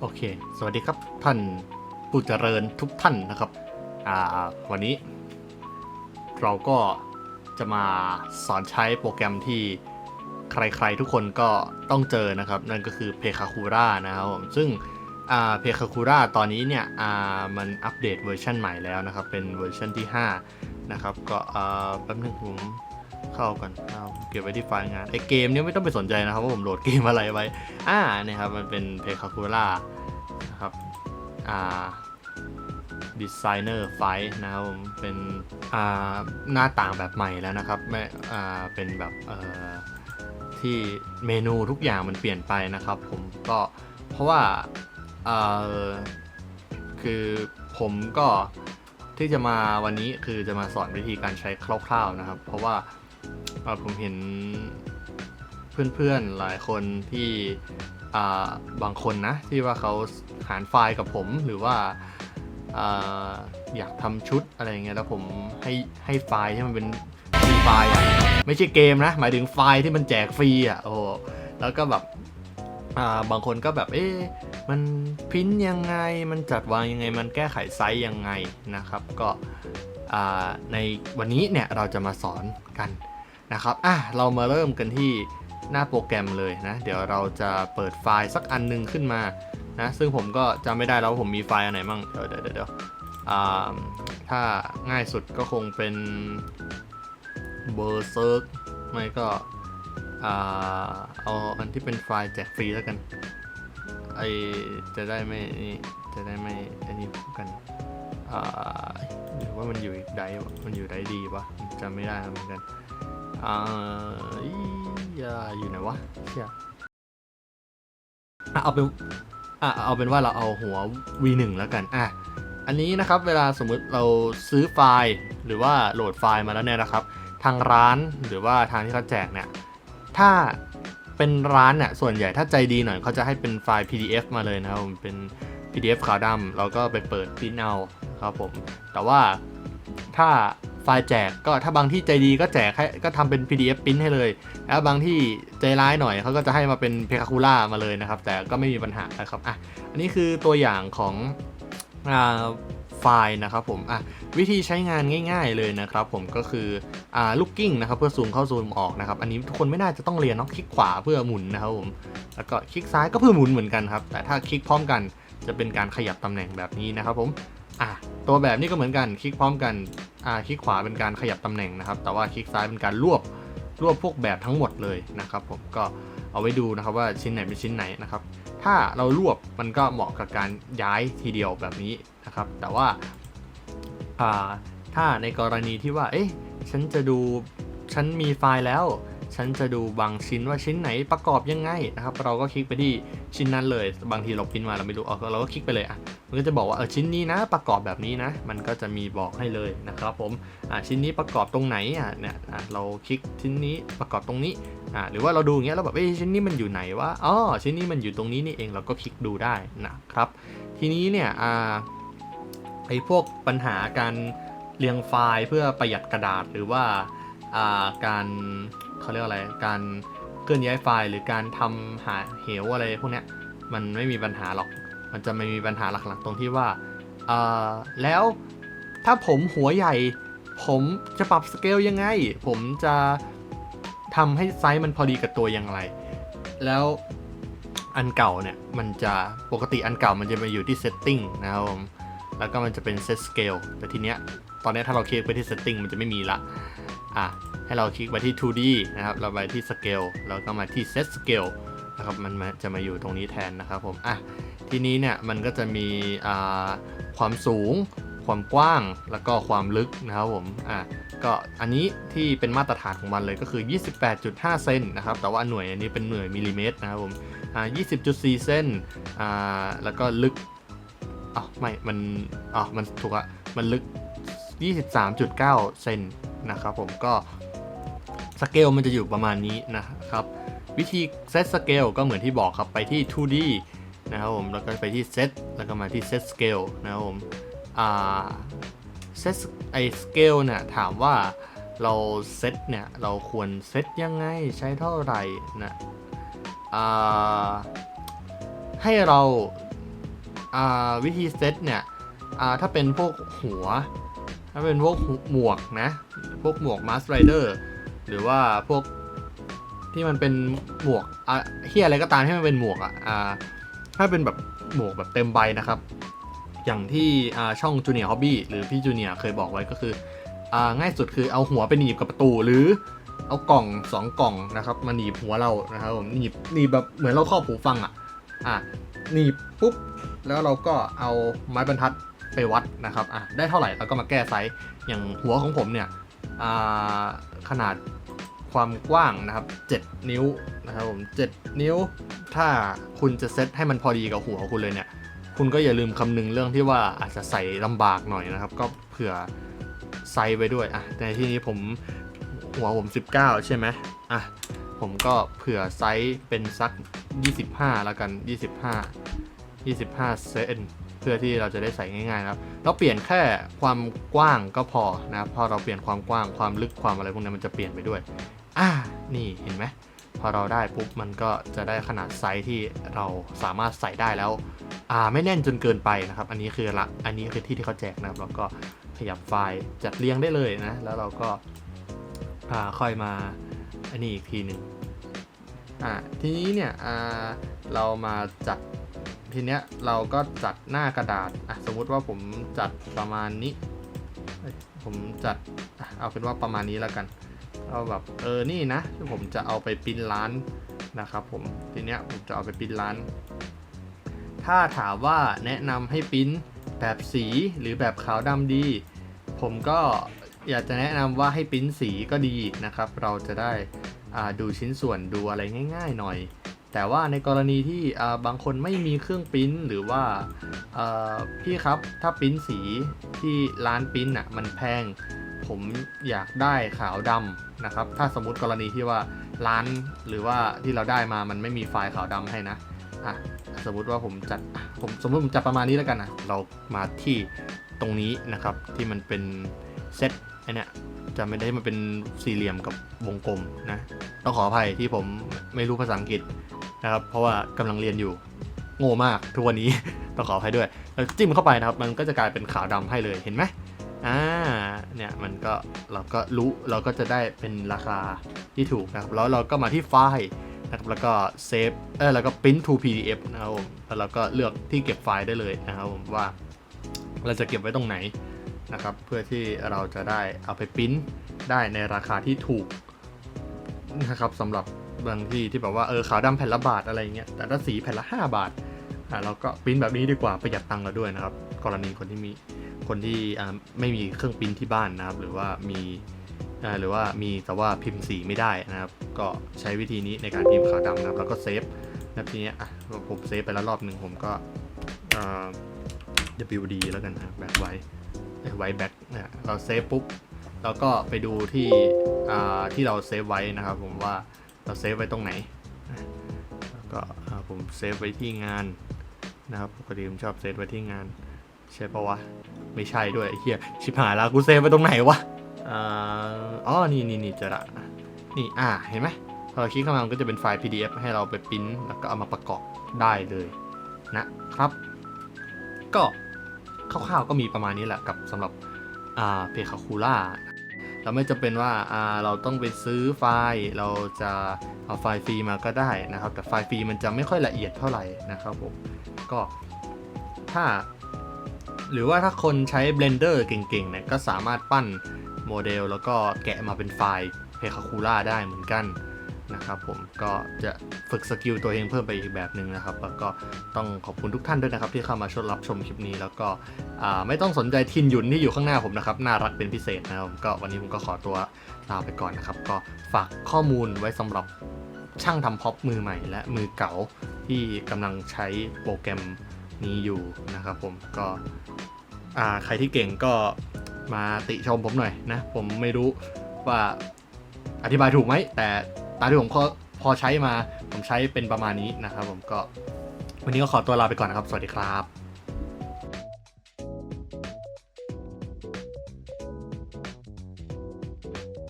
โอเค สวัสดีครับท่านผู้เจริญทุกท่านนะครับ อ่า วันนี้ เราก็จะมาสอนใช้โปรแกรมที่ใครๆทุกคนก็ต้องเจอนะครับ นั่นก็คือ p e k a k u r a นะครับผมซึ่งอ่า p e k a k u r a ตอนนี้เนี่ยมันอัปเดตเวอร์ชันใหม่แล้วนะครับ เป็นเวอร์ชันที่ 5 นะครับ ก็แป๊บนึงผม เข้ากันเอาเก็บไว้ที่ไฟล์งานไอเกมนี้ไม่ต้องไปสนใจนะครับว่าผมโหลดเกมอะไรไว้ อ่าเนี่ยครับ มันเป็น p e k a k u r a นะครับ อ่าดีไซเนอร์ไฟนะครับผมเป็นอ่าหน้าต่างแบบใหม่แล้วนะครับไม่อ่าเป็นแบบเอ่อที่เมนูทุกอย่างมันเปลี่ยนไปนะครับผมก็เพราะว่าเอ่อคือผมก็ที่จะมาวันนี้คือจะมาสอนวิธีการใช้คร่าวๆนะครับ เพราะว่า ผมเห็นเพื่อนๆหลายคนที่บางคนนะ ที่ว่าเขาหารไฟล์กับผมหรือว่าอยากทำชุดอะไรเงี้ยแล้วผมให้ให้ไฟล์ที่มันเป็นฟรีไฟล์อะไม่ใช่เกมนะ หมายถึงไฟล์ที่มันแจกฟรีอะโอ้แล้วก็แบบบางคนก็แบบเอ๊ะมันพิมพ์ยังไงมันจัดวางยังไง มันแก้ไขไซส์ยังไงนะครับ ก็ในวันนี้เนี่ยเราจะมาสอนกัน นะครับอะเรามาเริ่มกันที่หน้าโปรแกรมเลยนะ เดี๋ยวเราจะเปิดไฟล์สักอันหนึงขึ้นมานะซึ่งผมก็จำไม่ได้แล้วผมมีไฟล์อันไหนมั่งเดี๋ยวเดี๋ยวเดี๋ยวถ้าง่ายสุดก็คงเป็นเบอร์เซิร์กไม่ก็อเอาอันที่เป็นไฟล์แจกฟรีแล้วกันไอจะได้ไม่นี่จะได้ไม่อันนี้กันหรือว่ามันอยู่ไดมันอยู่ไดดีปะจำไม่ได้เหมือนกัน อ่าอีอ่าอยู่ไหนวะเชี่ยเอาเป็นอะเอาเป็นว่าเราเอาหัว V1 แล้วกันอะอันนี้นะครับเวลาสมมุติเราซื้อไฟล์ หรือว่าโหลดไฟล์มาแล้วเนี่ยนะครับ ทางร้านหรือว่าทางที่เขาแจกเนี่ยถ้าเป็นร้านเนี่ยส่วนใหญ่ถ้าใจดีหน่อยเขาจะให้เป็นไฟล์ PDF มาเลยนะครับผมเป็น PDF ขาวดำเราก็ไปเปิดพิมพ์เอาครับผม แต่ว่าถ้า ไฟล์แจกก็ถ้าบางที่ใจดีก็แจกให้ก็ทำเป็น PDF พิมพ์ให้เลย แล้วบางที่ใจร้ายหน่อยเขาก็จะให้มาเป็นเพคาคูล่ามาเลยนะครับ แต่ก็ไม่มีปัญหานะครับอะอันนี้คือตัวอย่างของอ่าไฟล์นะครับผมอะวิธีใช้งานง่าย ๆเลยนะครับผมก็คืออ่าลูกกิ้งนะครับเพื่อซูมเข้าซูมออกนะครับอันนี้ทุกคนไม่น่าจะต้องเรียนเนาะคลิกขวาเพื่อหมุนนะครับผมแล้วก็คลิกซ้ายก็เพื่อหมุนเหมือนกันครับแต่ถ้าคลิกพร้อมกันจะเป็นการขยับตำแหน่งแบบนี้นะครับผมอะตัวแบบนี้ก็เหมือนกันคลิกพร้อมกัน อ่าคลิกขวาเป็นการขยับตำแหน่งนะครับ แต่ว่าคลิกซ้ายเป็นการรวบรวบพวกแบบทั้งหมดเลยนะครับ ผมก็เอาไว้ดูนะครับว่าชิ้นไหนเป็นชิ้นไหนนะครับ ถ้าเรารวบมันก็เหมาะกับการย้ายทีเดียวแบบนี้นะครับ แต่ว่าถ้าในกรณีที่ว่า เอ๊ะฉันจะดูฉันมีไฟล์แล้ว ฉันจะดูบางชิ้นว่าชิ้นไหนประกอบยังไงนะครับ เราก็คลิกไปที่ชิ้นนั้นเลย บางทีเราพิมพ์มาเราไม่รู้เอาเราก็คลิกไปเลยอะ มันก็จะบอกว่าเออชิ้นนี้นะประกอบแบบนี้นะ มันก็จะมีบอกให้เลยนะครับผมอ่าชิ้นนี้ประกอบตรงไหนอะเนี่ยอะเราคลิกชิ้นนี้ประกอบตรงนี้อ่าหรือว่าเราดูอย่างเงี้ยเราแบบเอ้ชิ้นนี้มันอยู่ไหนวะอ๋อชิ้นนี้มันอยู่ตรงนี้นี่เองเราก็คลิกดูได้นะครับ ทีนี้เนี่ยอ่าไอ้พวกปัญหาการเรียงไฟล์เพื่อประหยัดกระดาษหรือว่าอ่าการเขาเรียกอะไร การเคลื่อนย้ายไฟล์หรือการทำหาเหวอะไรพวกเนี้ยมันไม่มีปัญหาหรอก มันจะไม่มีปัญหาหลักๆ ตรงที่ว่าแล้วถ้าผมหัวใหญ่ ผมจะปรับสเกลยังไง ผมจะทำให้ไซส์มันพอดีกับตัวอย่างไร แล้วอันเก่าเนี่ย มันจะปกติอันเก่ามันจะมาอยู่ที่ setting นะครับผมแล้วก็มันจะเป็น set scale แต่ทีเนี้ยตอนเนี้ยถ้าเราคลิกไปที่ setting มันจะไม่มีละอะให้เราคลิกไปที่ 2D นะครับ เราไปที่ scale แล้วก็มาที่ set scale นะครับมันจะมาอยู่ตรงนี้แทนนะครับผมอะ ทีนี้เนี่ยมันก็จะมีความสูง ความกว้างแล้วก็ความลึกนะครับผมอะก็อันนี้ที่เป็นมาตรฐานของมันเลยก็คือ 28.5 เซนนะครับแต่ว่าหน่วยอันนี้เป็นหน่วยมิลลิเมตรนะครับผมอ่า20.4 เซนอ่าแล้วก็ลึกอ๋อไม่มันอ๋อมันถูกอะมันลึก 23.9 เซนนะครับผมก็สเกลมันจะอยู่ประมาณนี้นะครับ วิธีเซตสเกลก็เหมือนที่บอกครับไปที่ 2D นะครับผมแล้วก็ไปที่ Set แล้วก็มาที่ Set Scale นะครับผมอ่า Set ไอ Scale เนี่ยถามว่าเราเซตเนี่ยเราควรเซตยังไงใช้เท่าไหร่นะอ่าให้เราอ่าวิธีเซตเนี่ยอ่าถ้าเป็นพวกหัว ถ้าเป็นพวกหมวกนะพวกหมวกมาสไรเดอร์หรือว่าพวกที่มันเป็นหมวกอะเฮียอะไรก็ตามที่มันเป็นหมวกอะอ่า ถ้าเป็นแบบหมวกแบบเต็มใบนะครับ อย่างที่ช่องจูเนียร์ฮอบบี้หรือพี่จูเนียร์เคยบอกไว้ก็คืออง่ายสุดคือเอาหัวไปหนีบกับประตูหรือเอากล่องสองกล่องนะครับมาหนีบหัวเรานะครับผมหนีบหนีบแบบเหมือนเราครอบหูฟังอะอะหนีบปุ๊บแล้วเราก็เอาไม้บรรทัดไปวัดนะครับอะได้เท่าไหร่เราก็มาแก้ไซส์อย่างหัวของผมเนี่ยขนาด ความกว้างนะครับ 7 นิ้วนะครับผม 7 นิ้ว ถ้าคุณจะเซตให้มันพอดีกับหัวคุณเลยเนี่ย คุณก็อย่าลืมคำนึงเรื่องที่ว่าอาจจะใส่ลำบากหน่อยนะครับ ก็เผื่อไซส์ไว้ด้วยอะในที่นี้ผมหัวผม 19 ใช่ไหมอะผมก็เผื่อไซส์เป็นสัก 25 แล้วกัน 25 25 เซนเพื่อที่เราจะได้ใส่ง่ายๆนะครับเราเปลี่ยนแค่ความกว้างก็พอนะพอเราเปลี่ยนความกว้างความลึกความอะไรพวกนี้มันจะเปลี่ยนไปด้วย อ่านี่เห็นไหมพอเราได้ปุ๊บมันก็จะได้ขนาดไซส์ที่เราสามารถใส่ได้แล้วอ่าไม่แน่นจนเกินไปนะครับ อันนี้คือละอันนี้คือที่ที่เขาแจกนะครับแล้วก็ขยับไฟล์จัดเรียงได้เลยนะ แล้วเราก็อ่าค่อยมาอันนี้อีกทีหนึ่งอ่าทีนี้เนี่ยอ่าเรามาจัดทีเนี้ยเราก็จัดหน้ากระดาษอะสมมุติว่าผมจัดประมาณนี้ ผมจัดเอาเป็นว่าประมาณนี้แล้วกัน เอาแบบเออนี่นะผมจะเอาไปปริ้นร้านนะครับผมทีเนี้ยผมจะเอาไปปริ้นร้าน ถ้าถามว่าแนะนำให้ปริ้นแบบสีหรือแบบขาวดำดี ผมก็อยากจะแนะนำว่าให้ปริ้นสีก็ดีนะครับ เราจะได้อ่าดูชิ้นส่วนดูอะไรง่าย ๆ หน่อย แต่ว่าในกรณีที่อ่าบางคนไม่มีเครื่องปริ้นหรือว่าเออพี่ครับถ้าปริ้นสีที่ร้านปริ้นอะมันแพง ผมอยากได้ขาวดำนะครับ ถ้าสมมติกรณีที่ว่าร้านหรือว่าที่เราได้มามันไม่มีไฟล์ขาวดำให้นะอะสมมติว่าผมจัดผมสมมติผมจัดประมาณนี้แล้วกันนะเรามาที่ตรงนี้นะครับที่มันเป็นเซตไอเนี่ยจะไม่ได้มันเป็นสี่เหลี่ยมกับวงกลมนะต้องขออภัยที่ผมไม่รู้ภาษาอังกฤษนะครับ เพราะว่ากำลังเรียนอยู่โง่มากทุกวันนี้ ต้องขออภัยด้วยแล้วจิ้มเข้าไปนะครับ มันก็จะกลายเป็นขาวดำให้เลยเห็นไหม อ่าเนี่ยมันก็เราก็รู้เราก็จะได้เป็นราคาที่ถูกนะครับแล้วเราก็มาที่ไฟล์นะครับแล้วก็เซฟเออแล้วก็ print to pdf นะครับผมแล้วเราก็เลือกที่เก็บไฟล์ได้เลยนะครับผมว่าเราจะเก็บไว้ตรงไหนนะครับเพื่อที่เราจะได้เอาไปปริ้นได้ในราคาที่ถูกนะครับสำหรับบางที่ที่แบบว่าเออขาวดำแผ่นละบาทอะไรเงี้ยแต่ถ้าสีแผ่นละ 5 บาทอ่าเราก็ปริ้นแบบนี้ดีกว่าประหยัดตังค์เราด้วยนะครับ กรณีคนที่มี คนที่ไม่มีเครื่องปริ้นที่บ้านนะครับ หรือว่ามีหรือว่ามีแต่ว่าพิมพ์สีไม่ได้นะครับ ก็ใช้วิธีนี้ในการพิมพ์ขาวดำนะครับ แล้วก็เซฟนะทีเนี้ยอะผมเซฟไปแล้วรอบหนึ่งผมก็อ่า WD แล้วกันนะแบ็คไว้ไว้แบ็คนะเราเซฟปุ๊บเราก็ไปดูที่อ่าที่เราเซฟไว้นะครับผมว่าเราเซฟไว้ตรงไหนแล้วก็อ่าผมเซฟไว้ที่งานนะครับปกติผมชอบเซฟไว้ที่งาน ใช่ปะวะ ไม่ใช่ด้วยไอ้เหี้ยชิบหายแล้วกูเซฟไปตรงไหนวะอ่าอ๋อนี่นี่นี่จอละนี่อ่าเห็นไหมพอเราคลิกเข้ามามันก็จะเป็นไฟล์ PDF ให้เราไปปริ้นแล้วก็เอามาประกอบได้เลยนะครับ ก็คร่าวๆก็มีประมาณนี้แหละกับสำหรับอ่าเพคาคูล่าเราไม่จำเป็นว่าอ่าเราต้องไปซื้อไฟล์เราจะเอาไฟล์ฟรีมาก็ได้นะครับ แต่ไฟล์ฟรีมันจะไม่ค่อยละเอียดเท่าไหร่นะครับผมก็ถ้า หรือว่าถ้าคนใช้ Blender เก่งๆเนี่ยก็สามารถปั้นโมเดลแล้วก็แกะมาเป็นไฟล์ p e c a c u l a ได้เหมือนกันนะครับผมก็จะฝึกสกิลตัวเองเพิ่มไปอีกแบบหนึ่งนะครับ แล้วก็ต้องขอบคุณทุกท่านด้วยนะครับ ที่เข้ามาชมรับชมคลิปนี้ แล้วก็ไม่ต้องสนใจทินหยุนที่อยู่ข้างหน้าผมนะครับ น่ารักเป็นพิเศษนะครับก็วันนี้ผมก็ขอตัวลาไปก่อนนะครับ ก็ฝากข้อมูลไว้สำหรับช่างทำพ็อปมือใหม่และมือเก่าที่กำลังใช้โปรแกรมนี้อยู่นะครับผมก็ อ่าใครที่เก่งก็มาติชมผมหน่อยนะ ผมไม่รู้ว่าอธิบายถูกไหม แต่ตามที่ผมพอพอใช้มา ผมใช้เป็นประมาณนี้นะครับผมก็ วันนี้ก็ขอตัวลาไปก่อนนะครับ สวัสดีครับ